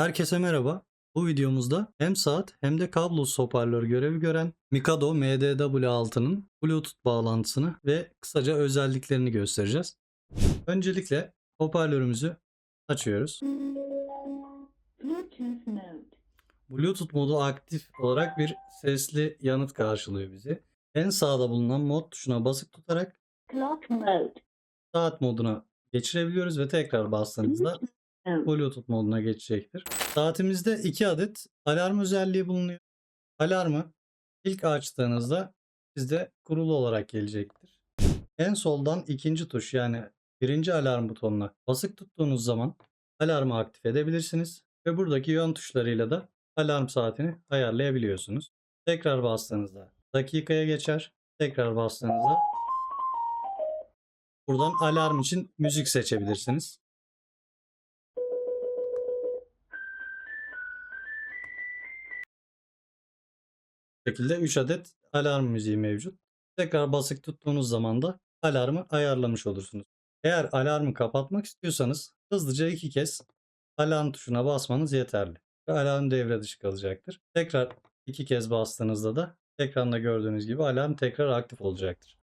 Herkese merhaba. Bu videomuzda hem saat hem de kablosuz hoparlör görevi gören Mikado MDW6'nın Bluetooth bağlantısını ve kısaca özelliklerini göstereceğiz. Öncelikle hoparlörümüzü açıyoruz. Bluetooth modu aktif olarak bir sesli yanıt karşılıyor bizi. En sağda bulunan mod tuşuna basık tutarak Clock mode. saat moduna geçirebiliyoruz ve tekrar bastığınızda Mode. Bluetooth moduna geçecektir. Saatimizde 2 adet alarm özelliği bulunuyor. Alarmı ilk açtığınızda sizde kurulu olarak gelecektir. En soldan ikinci tuş yani birinci alarm butonuna basık tuttuğunuz zaman alarmı aktif edebilirsiniz. Ve buradaki yön tuşlarıyla da alarm saatini ayarlayabiliyorsunuz. Tekrar bastığınızda dakikaya geçer. Tekrar bastığınızda buradan alarm için müzik seçebilirsiniz. Şekilde 3 adet alarm müziği mevcut. Tekrar basık tuttuğunuz zaman da alarmı ayarlamış olursunuz. Eğer alarmı kapatmak istiyorsanız hızlıca iki kez alarm tuşuna basmanız yeterli. Ve alarm devre dışı kalacaktır. Tekrar iki kez bastığınızda da ekranda gördüğünüz gibi alarm tekrar aktif olacaktır.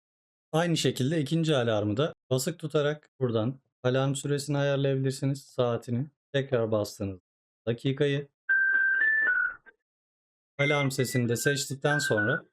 Aynı şekilde ikinci alarmı da basık tutarak buradan alarm süresini ayarlayabilirsiniz. Saatini tekrar bastığınız dakikayı alarm sesini de seçtikten sonra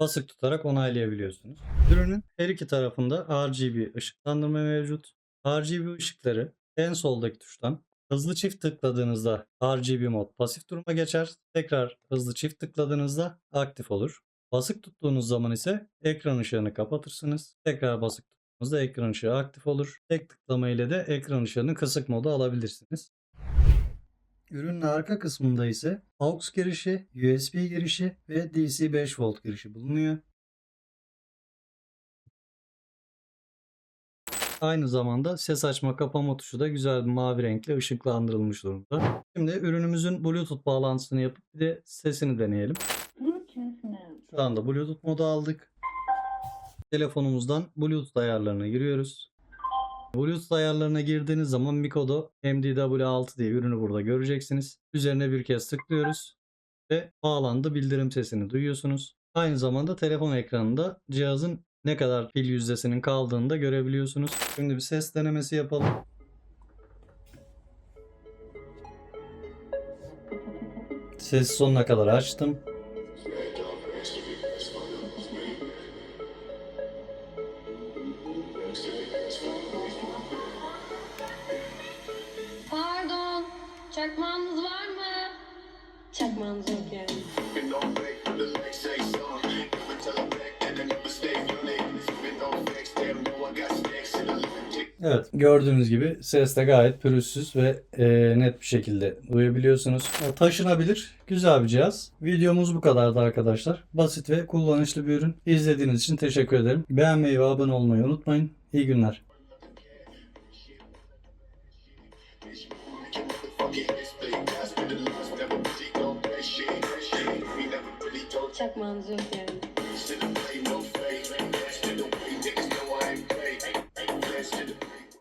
basık tutarak onaylayabiliyorsunuz. Ürünün her iki tarafında RGB ışıklandırma mevcut. RGB ışıkları en soldaki tuştan hızlı çift tıkladığınızda RGB mod pasif duruma geçer. Tekrar hızlı çift tıkladığınızda aktif olur. Basık tuttuğunuz zaman ise ekran ışığını kapatırsınız. Tekrar basık tuttuğunuzda ekran ışığı aktif olur. Tek tıklama ile de ekran ışığını kısık moda alabilirsiniz. Ürünün arka kısmında ise AUX girişi, USB girişi ve DC 5 volt girişi bulunuyor. Aynı zamanda ses açma kapama tuşu da güzel bir mavi renkle ışıklandırılmış durumda. Şimdi ürünümüzün Bluetooth bağlantısını yapıp bir de sesini deneyelim. Şu anda Bluetooth modu aldık. Telefonumuzdan Bluetooth ayarlarına giriyoruz. Bluetooth ayarlarına girdiğiniz zaman Mikodo MDW6 diye ürünü burada göreceksiniz. Üzerine bir kez tıklıyoruz ve bağlandı bildirim sesini duyuyorsunuz. Aynı zamanda telefon ekranında cihazın ne kadar pil yüzdesinin kaldığını da görebiliyorsunuz. Şimdi bir ses denemesi yapalım. Ses sonuna kadar açtım. I got stacks in the living Evet gördüğünüz gibi ses de gayet pürüzsüz ve e, net bir şekilde duyabiliyorsunuz. O taşınabilir güzel bir cihaz. Videomuz bu kadardı arkadaşlar. Basit ve kullanışlı bir ürün. İzlediğiniz için teşekkür ederim. Beğenmeyi ve abone olmayı unutmayın. İyi günler. çakmağınız yok yani.